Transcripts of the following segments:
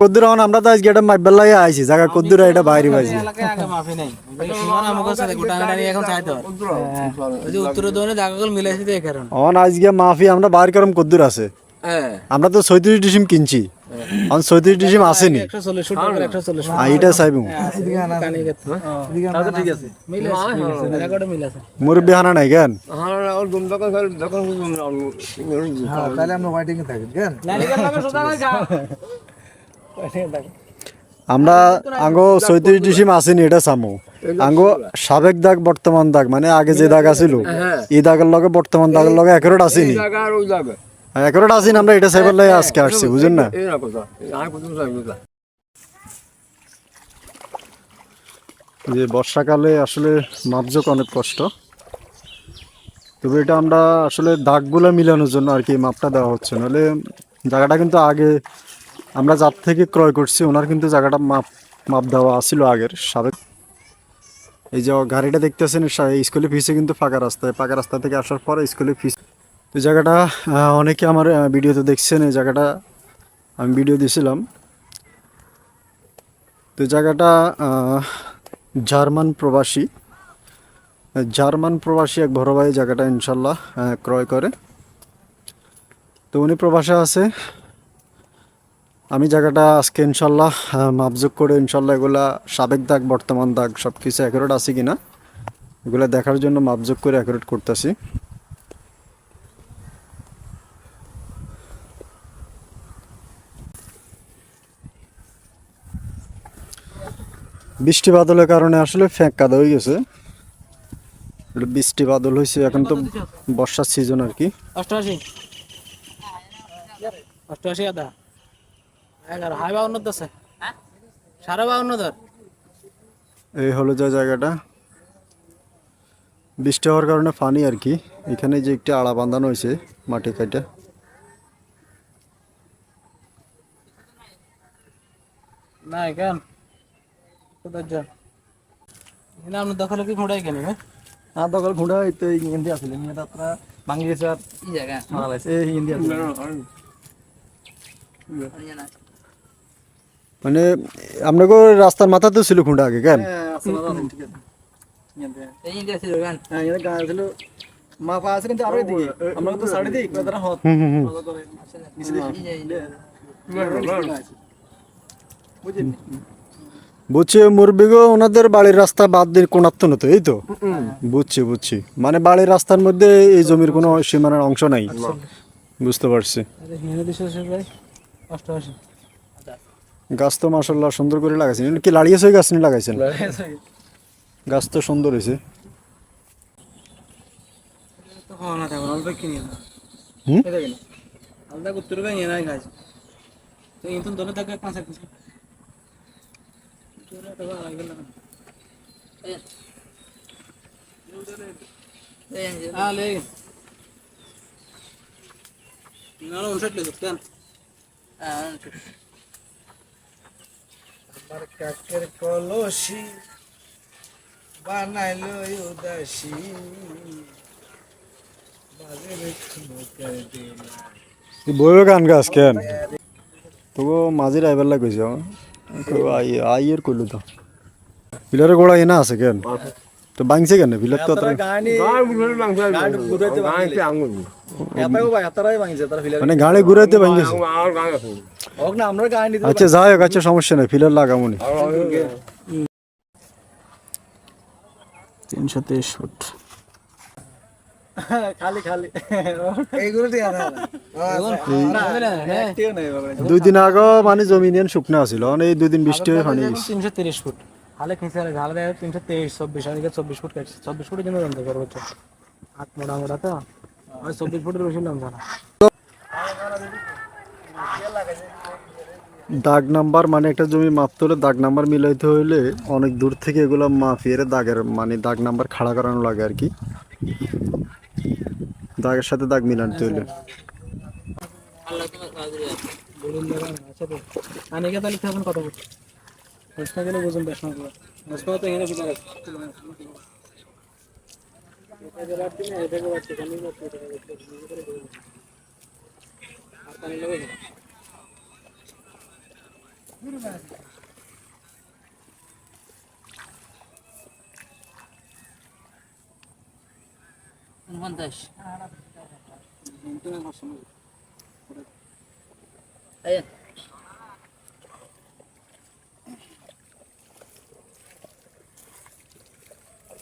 কদ্দুর এখন আমরা তো আজকে এটা মাইবার লাগে আইছি জায়গা কদ্দুর এটা বাইরে গাড়ি এখন হয়। আজকে মাফি আমরা বাইর করম কদ্দুর আছে। হ্যাঁ। আমরা তো ছয়ত্রিশ ডিসিম কিনছি। এখন ডিসিম আসেনি। এটা চাইব। নাই কেন? আমরা আমরা আঙ্গো ছয়ত্রিশ ডিসিম আসেনি এটা চামো আঙ্গো সাবেক দাগ বর্তমান দাগ মানে আগে যে দাগ আছিল এই দাগের লগে বর্তমান দাগের লগে একরোট আসেনি। একরোট আসেনি আমরা এটা চাইবার লাগে আজকে আসছি বুঝেন না? যে বর্ষাকালে আসলে মাপজোক অনেক কষ্ট। তবে এটা আমরা আসলে দাগগুলো মিলানোর জন্য আর কি মাপটা দেওয়া হচ্ছে। নাহলে জায়গাটা কিন্তু আগে আমরা যার থেকে ক্রয় করছি, ওনার কিন্তু জায়গাটা মাপ মাপ দেওয়া আছিল আগের সাবেক। এই যে গাড়িটা দেখতেছেন স্কুলের ফিসে কিন্তু ফাঁকা রাস্তায় ফাঁকা রাস্তা থেকে আসার পরে স্কুলের ফিস তো জায়গাটা অনেকে আমার ভিডিওতে দেখছেন, এই জায়গাটা আমি ভিডিও দিয়েছিলাম তো জায়গাটা জার্মান প্রবাসী। জার্মান প্রবাসী এক বড় ভাই জায়গাটা ইনশাল্লাহ ক্রয় করে। তো উনি প্রবাসে আছে আমি জায়গাটা আজকে ইনশাল্লাহ মাপজোক করে ইনশাল্লাহ এগুলা সাবেক দাগ বর্তমান দাগ সব কিছু অ্যাকুরেট আছে কিনা এগুলা দেখার জন্য মাপজোক করে অ্যাকুরেট করতেছি। বৃষ্টি বাদলের কারণে আসলে ফ্যাঁক কাদা হয়ে গেছে। বৃষ্টি বাদল হয়েছে এখন তো বর্ষার সিজন আর কি। অষ্টআশি। অষ্টআশি আদা। এগারো। হাই বাউন্ন আছে। সাড়ে বাউন্ন ধর। এই হলো যে জায়গাটা। বৃষ্টি হওয়ার কারণে পানি আর কি। এখানে যে একটি আড়া বাঁধানো হয়েছে মাটি কাটা। না এখানে। আপনার দখলে কি মোড়াই কেন আর দখল ঘুড়া হইতে হিন্দি আসলে মেয়েটা আপনারা বাঙালি আর এই জায়গা। এই হিন্দি আসলে মানে আপনাকে রাস্তার মাথাতেও ছিল খুঁড়া আগে কেন? হ্যাঁ আমরা তো বুঝলি বুঝছি মুরবিগো ওনাদের বাড়ির রাস্তা বাদ দিয়ে কোনাত্ত তো এই তো? বুঝছি বুঝছি। মানে বাড়ির রাস্তার মধ্যে এই জমির কোনো সীমানার অংশ নাই। বুঝতে পারছি হিন্দু দেশ ভাই অষ্টআশি গাছ তো মাসাল্লাহ সুন্দর করে লাগাইছেন। কি লাড়িয়েছে ওই গাছ নিয়ে লাগাইছেন? গাছ তো সুন্দর হয়েছে আমার কাকের কলসি বানাইল উদাসী। বইও গান গাছ কেন? তবু মাঝির আইবার লাগছে আইয়ের করল তো। পিলারে গোড়া এনা আছে কেন? তো ভাঙছে কেন? তো অতটা- গানি এটাও ভাই এতটাই ভাঙছে তারা ফিলার মানে গাড়ি ঘুরাইতে ভাঙছে হোক না আমরা গানি দিতে আচ্ছা যাই হোক আচ্ছা সমস্যা নেই ফিলার লাগামনি তিনশো তেইশ ফুট। দুই দিন আগে মানে জমি নিয়ে শুকনো আছিল এই দুই দিন বৃষ্টি হয়ে তিনশো তিরিশ ফুট। হালে খেঁচে হালে দেখে তিনশো তেইশ চব্বিশ। আমি চব্বিশ ফুট কাটছি। চব্বিশ ফুটের জন্য জানতে পারব হাত মোটা মোটা তো। আমি চব্বিশ ফুটের বেশি নাম জানা। দাগ নাম্বার মানে একটা জমি মাপতে হলে দাগ নাম্বার মিলাইতে হইলে অনেক দূর থেকে এগুলো মাপিয়ে দাগের মানে দাগ নাম্বার খাড়া করানো লাগে আর কি। দাগের সাথে দাগ মিলাতে হইলে। আনিকে তাহলে কত প্রশ্ন গেলে বুঝুন প্রশ্ন করে প্রশ্ন তো এখানে বুঝা গেছে এটা জেলা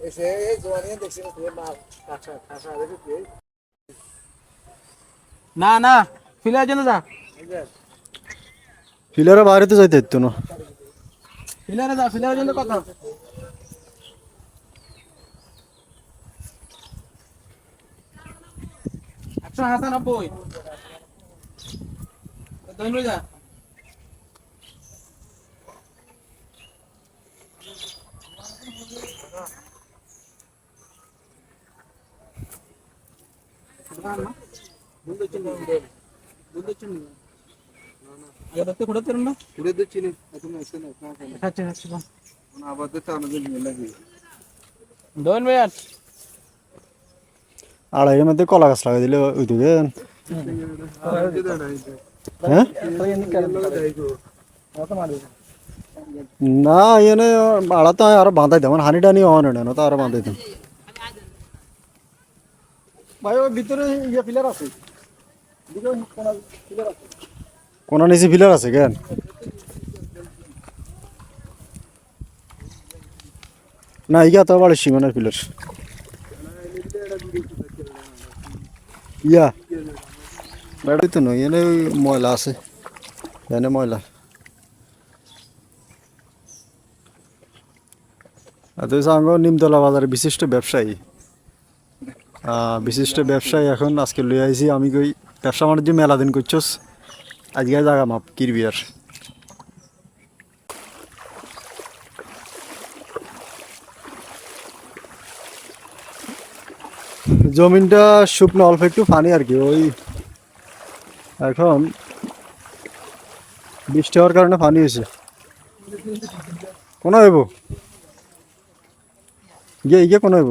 তিনশো উনপঞ্চাশ দিছিস তো এসে জোয়ানিয়ে দেখছি না কাঁচা কাঁচা দেখি না না ফিলার জন্য যা। ফিলারে বাইরে তো যাইতে হতো না। ফিলারে যা ফিলারের জন্য কত একশো সাতানব্বই। ধন্যবাদ যা কুড়াতে না পুরে দিচ্ছি না এখন এসে না আচ্ছা আচ্ছা আবার তো আমাদের নিয়ে লাগি দোন ভাই আড়াইয়ের মধ্যে কলা গাছ লাগাই দিলে ওই হ্যাঁ? না, এনে আড়া তো আরও বাঁধাই দেব হানি টানি হওয়া না তো আরও বাঁধাই দেব ভাই ওই ভিতরে ইয়ে পিলার আছে। কোন নিচে ফিলার আছে কেন? না ইয়া তো বাড়ি সীমানার ফিলার ইয়া। বেড়াই তো নয় এনে ময়লা আছে। এনে ময়লা। আর তুই সাঙ্গ নিমতলা বাজারে বিশিষ্ট ব্যবসায়ী। বিশিষ্ট ব্যবসায়ী এখন আজকে লই আইছি। আমি কই ব্যবসা বাণিজ্য মেলা দিন করছস। আজকে জায়গা মাপ কিরবি আর জমিনটা শুকনো, অল্প একটু পানি আর কি, ওই এখন বৃষ্টি হওয়ার কারণে পানি হয়েছে। কোন হইব? গিয়ে গিয়ে কোন হইব?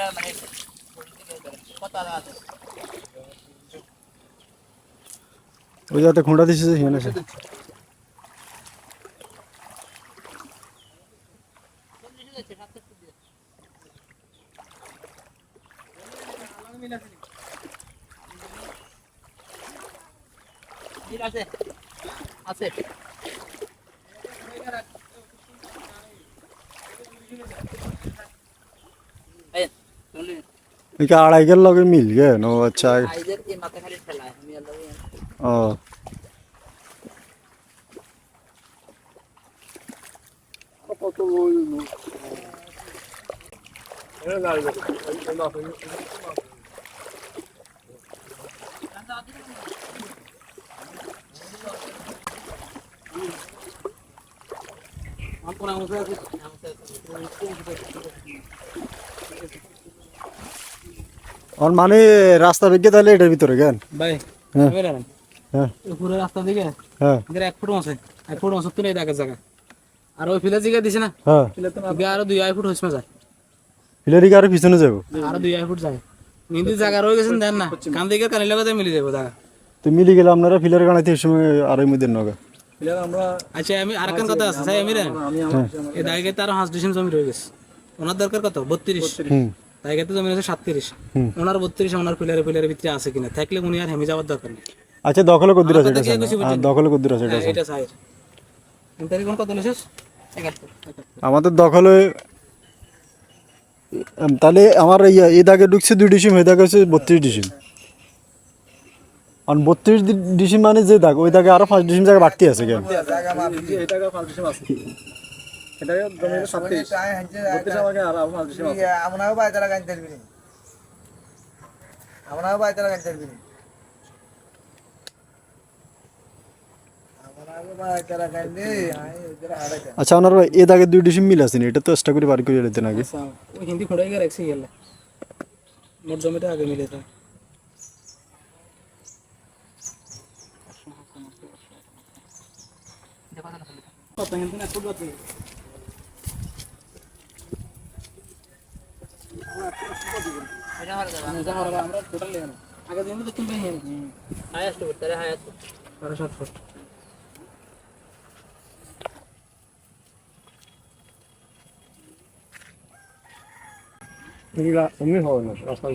কোনটা মানে ওই যাতে খুঁড়া দিছে যে হিয়ান আছে আছে। আড়াই গেল লগে মিল গে নো আচ্ছা ও আমরা আমরা আর মানে রাস্তা বেগে তাহলে এটার ভিতরে কেন ভাই হ্যাঁ। হ্যাঁ পুরো রাস্তা দিকে হ্যাঁ এক ফুট আছে এক ফুট আছে তুলে দেখা জায়গা আর ওই ফিলে জিগা দিছে না হ্যাঁ এদিকে আরও দুই আড়াই ফুট হইছে যায় ফিলারিকে আরও পিছনে যাব আরও দুই আড়াই ফুট যায় নিন্দি জায়গা রয়ে গেছেন দেন না কান দিকে কানি লাগাতে মিলে যাব জায়গা তো মিলি গেলে আপনারা ফিলার গানাইতে এই সময় আড়াই মধ্যে নগা আচ্ছা আমি আরেকখান কথা আছে সাই আমি রে আমি এই দাগে তার হাঁস ডিসিম জমি রয়ে গেছে ওনার দরকার কত বত্রিশ দাগে জমি আছে সাতত্রিশ। ওনার বত্রিশ ওনার পিলারে পিলারে ভিতরে আছে কিনা? থাকলে উনি আর হেমে যাওয়ার দরকার নেই। আচ্ছা দখলে কদ্দুর আছে কথা এটা দখলে কদ্দুর আছে এটা হ্যাঁ, এটা সাইড তারিখ কোন কত লিখছিস আমাদের দখলে তাহলে আমার এই এই দাগে ঢুকছে দুই ডিসিম এই দাগে হচ্ছে বত্রিশ ডিসিম। আর বত্রিশ ডিসিম মানে যে দাগ ওই দাগে আরও পাঁচ ডিসিম জায়গা বাড়তি আছে কেন? ফাউন্ডেশন আছে এটাকে জমি হলো সাতত্রিশ বত্রিশ আমাকে আর গান গান আড়াইটা আচ্ছা আপনার এই দাগে দুই ডিসিম মিল আছে এটা তো চেষ্টা করে বাড়ি করে যেতে নাকি আচ্ছা হিন্দি খোঁড়াই গিয়ে রাখছি গেলে। মোট জমিটা আগে মিলে যায় কত হিন্দি না ফুট বাতি এটা হলো যাবা এটা হলো আমরা টোটাল আগে দিন তুমি হায়াস্ট তাহলে হায়াস্ট সাড়ে রাস্তা